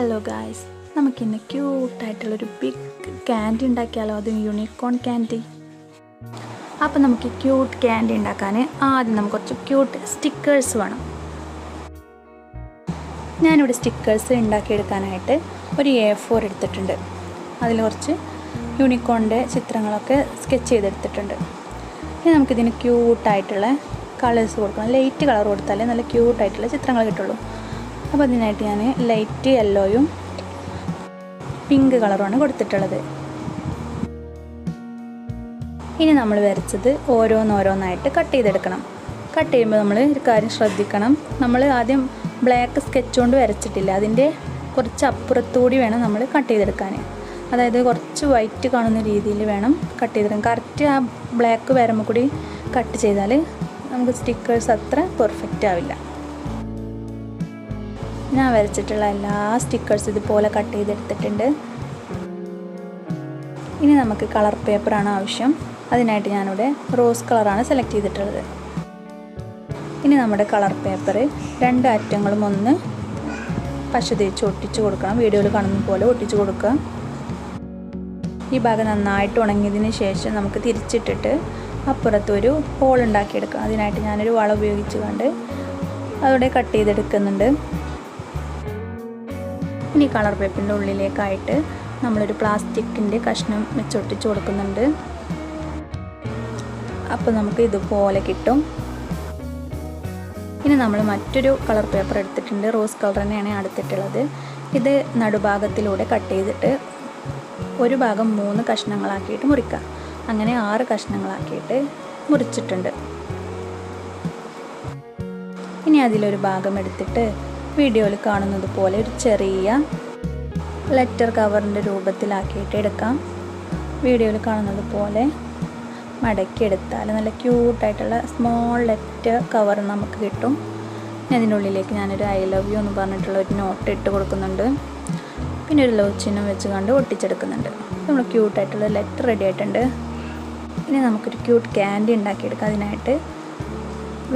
Hello guys നമുക്കിന്ന് ക്യൂട്ടായിട്ടുള്ളൊരു big candy ഉണ്ടാക്കിയാലോ? അതും യൂണിക്കോൺ ക്യാൻഡി അപ്പോൾ നമുക്ക് ക്യൂട്ട് ക്യാൻഡി ഉണ്ടാക്കാൻ ആദ്യം നമുക്ക് കുറച്ച് ക്യൂട്ട് സ്റ്റിക്കേഴ്സ് വേണം. ഞാനിവിടെ സ്റ്റിക്കേഴ്സ് ഉണ്ടാക്കിയെടുക്കാനായിട്ട് ഒരു എ ഫോർ എടുത്തിട്ടുണ്ട്. അതിൽ കുറച്ച് യൂണിക്കോണിന്റെ ചിത്രങ്ങളൊക്കെ സ്കെച്ച് ചെയ്തെടുത്തിട്ടുണ്ട്. ഇനി നമുക്കിതിന് ക്യൂട്ടായിട്ടുള്ള കളേഴ്സ് കൊടുക്കണം. ലൈറ്റ് കളർ കൊടുത്താലേ നല്ല ക്യൂട്ടായിട്ടുള്ള ചിത്രങ്ങൾ കിട്ടുള്ളൂ. അപ്പോൾ അതിനായിട്ട് ഞാൻ ലൈറ്റ് യെല്ലോയും പിങ്ക് കളറുമാണ് കൊടുത്തിട്ടുള്ളത്. ഇനി നമ്മൾ വരച്ചത് ഓരോന്നോരോന്നായിട്ട് കട്ട് ചെയ്തെടുക്കണം. കട്ട് ചെയ്യുമ്പോൾ നമ്മൾ ഒരു കാര്യം ശ്രദ്ധിക്കണം. നമ്മൾ ആദ്യം ബ്ലാക്ക് സ്കെച്ച് കൊണ്ട് വരച്ചിട്ടില്ല. അതിന്റെ കുറച്ച് അപ്പുറത്തുകൂടി വേണം നമ്മൾ കട്ട് ചെയ്തെടുക്കാൻ അതായത് കുറച്ച് വൈറ്റ് കാണുന്ന രീതിയിൽ വേണം കട്ട് ചെയ്തെടുക്കാൻ. കറക്റ്റ് ആ ബ്ലാക്ക് വരുമ്പോൾ കൂടി കട്ട് ചെയ്താൽ നമുക്ക് സ്റ്റിക്കേഴ്സ് അത്ര പെർഫെക്റ്റ് ആവില്ല. ഞാൻ വരച്ചിട്ടുള്ള എല്ലാ സ്റ്റിക്കേഴ്സ് ഇതുപോലെ കട്ട് ചെയ്തെടുത്തിട്ടുണ്ട്. ഇനി നമുക്ക് കളർ പേപ്പറാണ് ആവശ്യം. അതിനായിട്ട് ഞാനിവിടെ റോസ് കളറാണ് സെലക്ട് ചെയ്തിട്ടുള്ളത്. ഇനി നമ്മുടെ കളർ പേപ്പർ രണ്ട് അറ്റങ്ങളും ഒന്ന് പശ തേച്ച് ഒട്ടിച്ച് കൊടുക്കണം. വീഡിയോയിൽ കാണുന്ന പോലെ ഒട്ടിച്ച് കൊടുക്കുക. ഈ ഭാഗം നന്നായിട്ട് ഉണങ്ങിയതിന് ശേഷം നമുക്ക് തിരിച്ചിട്ടിട്ട് അപ്പുറത്തൊരു ഹോൾ ഉണ്ടാക്കിയെടുക്കാം. അതിനായിട്ട് ഞാനൊരു വള ഉപയോഗിച്ച് കണ്ട് അവിടെ കട്ട് ചെയ്തെടുക്കുന്നുണ്ട്. ഇനി കളർ പേപ്പറിന്റെ ഉള്ളിലേക്കായിട്ട് നമ്മളൊരു പ്ലാസ്റ്റിക്കിന്റെ കഷ്ണം വെച്ചൊട്ടിച്ച് കൊടുക്കുന്നുണ്ട്. അപ്പോൾ നമുക്ക് ഇതുപോലെ കിട്ടും. ഇനി നമ്മൾ മറ്റൊരു കളർ പേപ്പർ എടുത്തിട്ടുണ്ട്. റോസ് കളർ തന്നെയാണ് എടുത്തിട്ടുള്ളത് ഇത് നടുഭാഗത്തിലൂടെ കട്ട് ചെയ്തിട്ട് ഒരു ഭാഗം മൂന്ന് കഷ്ണങ്ങളാക്കിയിട്ട് മുറിക്കാം അങ്ങനെ ആറ് കഷ്ണങ്ങളാക്കിയിട്ട് മുറിച്ചിട്ടുണ്ട്. ഇനി അതിലൊരു ഭാഗം എടുത്തിട്ട് വീഡിയോയിൽ കാണുന്നത് പോലെ ഒരു ചെറിയ ലെറ്റർ കവറിന്റെ രൂപത്തിലാക്കിയിട്ട് എടുക്കാം. വീഡിയോയിൽ കാണുന്നത് പോലെ മടക്കിയെടുത്താൽ നല്ല ക്യൂട്ടായിട്ടുള്ള സ്മോൾ ലെറ്റർ കവർ നമുക്ക് കിട്ടും. അതിന്റെ ഉള്ളിലേക്ക് ഞാനൊരു ഐ ലവ് യു എന്ന് പറഞ്ഞിട്ടുള്ള ഒരു നോട്ട് ഇട്ട് കൊടുക്കുന്നുണ്ട്. പിന്നെ ഒരു ലവ് ചിഹ്നം വെച്ച് കണ്ട് ഒട്ടിച്ചെടുക്കുന്നുണ്ട്. നമ്മൾ ക്യൂട്ടായിട്ടുള്ള ലെറ്റർ റെഡി ആയിട്ടുണ്ട്. ഇനി നമുക്കൊരു ക്യൂട്ട് ക്യാൻഡി ഉണ്ടാക്കിയെടുക്കാം അതിനായിട്ട്.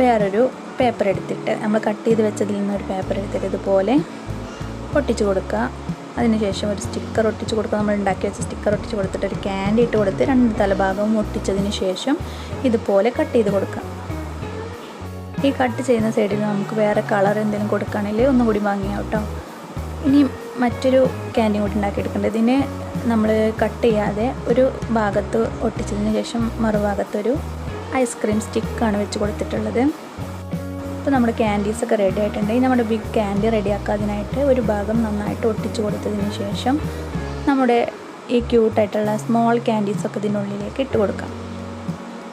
വേറൊരു പേപ്പർ എടുത്തിട്ട് നമ്മൾ കട്ട് ചെയ്ത് വെച്ചതിൽ നിന്ന് ഒരു പേപ്പർ എടുത്തിട്ട് ഇതുപോലെ ഒട്ടിച്ച് കൊടുക്കുക. അതിനുശേഷം ഒരു സ്റ്റിക്കർ ഒട്ടിച്ച് കൊടുക്കുക. നമ്മൾ ഉണ്ടാക്കി വെച്ച സ്റ്റിക്കർ ഒട്ടിച്ച് കൊടുത്തിട്ട് ഒരു ക്യാൻഡി ഇട്ട് കൊടുത്ത് രണ്ട് തലഭാഗവും ഒട്ടിച്ചതിന് ശേഷം ഇതുപോലെ കട്ട് ചെയ്ത് കൊടുക്കുക. ഈ കട്ട് ചെയ്യുന്ന സൈഡിൽ നമുക്ക് വേറെ കളർ എന്തെങ്കിലും കൊടുക്കുകയാണെങ്കിൽ ഒന്നും കൂടി വാങ്ങിയാൽ കേട്ടോ. ഇനി മറ്റൊരു ക്യാൻഡി കൂടി ഉണ്ടാക്കിയെടുക്കേണ്ടത് ഇതിന് നമ്മൾ കട്ട് ചെയ്യാതെ ഒരു ഭാഗത്ത് ഒട്ടിച്ചതിന് ശേഷം മറുഭാഗത്തൊരു ഐസ്ക്രീം സ്റ്റിക്കാണ് വെച്ച് കൊടുത്തിട്ടുള്ളത്. ഇപ്പോൾ നമ്മുടെ ക്യാൻഡീസൊക്കെ റെഡി ആയിട്ടുണ്ട്. ഇനി നമ്മുടെ ബിഗ് ക്യാൻഡി റെഡിയാക്കാതിനായിട്ട് ഒരു ഭാഗം നന്നായിട്ട് ഒട്ടിച്ചു കൊടുത്തതിന് ശേഷം നമ്മുടെ ഈ ക്യൂട്ടായിട്ടുള്ള സ്മോൾ ക്യാൻഡീസൊക്കെ ഇതിനുള്ളിലേക്ക് ഇട്ട് കൊടുക്കാം.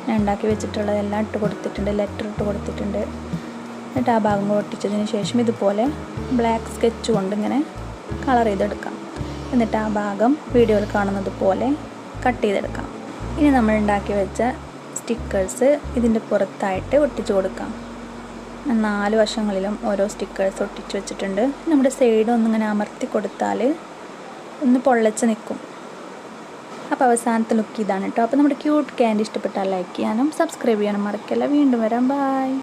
ഞാൻ ഉണ്ടാക്കി വെച്ചിട്ടുള്ളതെല്ലാം ഇട്ട് കൊടുത്തിട്ടുണ്ട് ലെറ്റർ ഇട്ട് കൊടുത്തിട്ടുണ്ട്. എന്നിട്ട് ആ ഭാഗം ഒട്ടിച്ചതിന് ശേഷം ഇതുപോലെ ബ്ലാക്ക് സ്കെച്ച് കൊണ്ട് ഇങ്ങനെ കളർ ചെയ്തെടുക്കാം. എന്നിട്ട് ആ ഭാഗം വീഡിയോയിൽ കാണുന്നത് പോലെ കട്ട് ചെയ്തെടുക്കാം. ഇനി നമ്മൾ ഉണ്ടാക്കി വെച്ച സ്റ്റിക്കേഴ്സ് ഇതിന്റെ പുറത്തായിട്ട് ഒട്ടിച്ചു കൊടുക്കാം. നാല് വശങ്ങളിലും ഓരോ സ്റ്റിക്കേഴ്സ് ഒട്ടിച്ച് വെച്ചിട്ടുണ്ട്. നമ്മുടെ സൈഡ് ഒന്നിങ്ങനെ അമർത്തി കൊടുത്താൽ ഒന്ന് പൊള്ളച്ച് നിൽക്കും അപ്പോൾ അവസാനത്തെ ലുക്ക് ഇതാണ് കേട്ടോ അപ്പോൾ നമ്മുടെ ക്യൂട്ട് ക്യാൻഡി ഇഷ്ടപ്പെട്ടാൽ ലൈക്ക് ചെയ്യാനും സബ്സ്ക്രൈബ് ചെയ്യാനും മറക്കല്ല. വീണ്ടും വരാം. ബായ്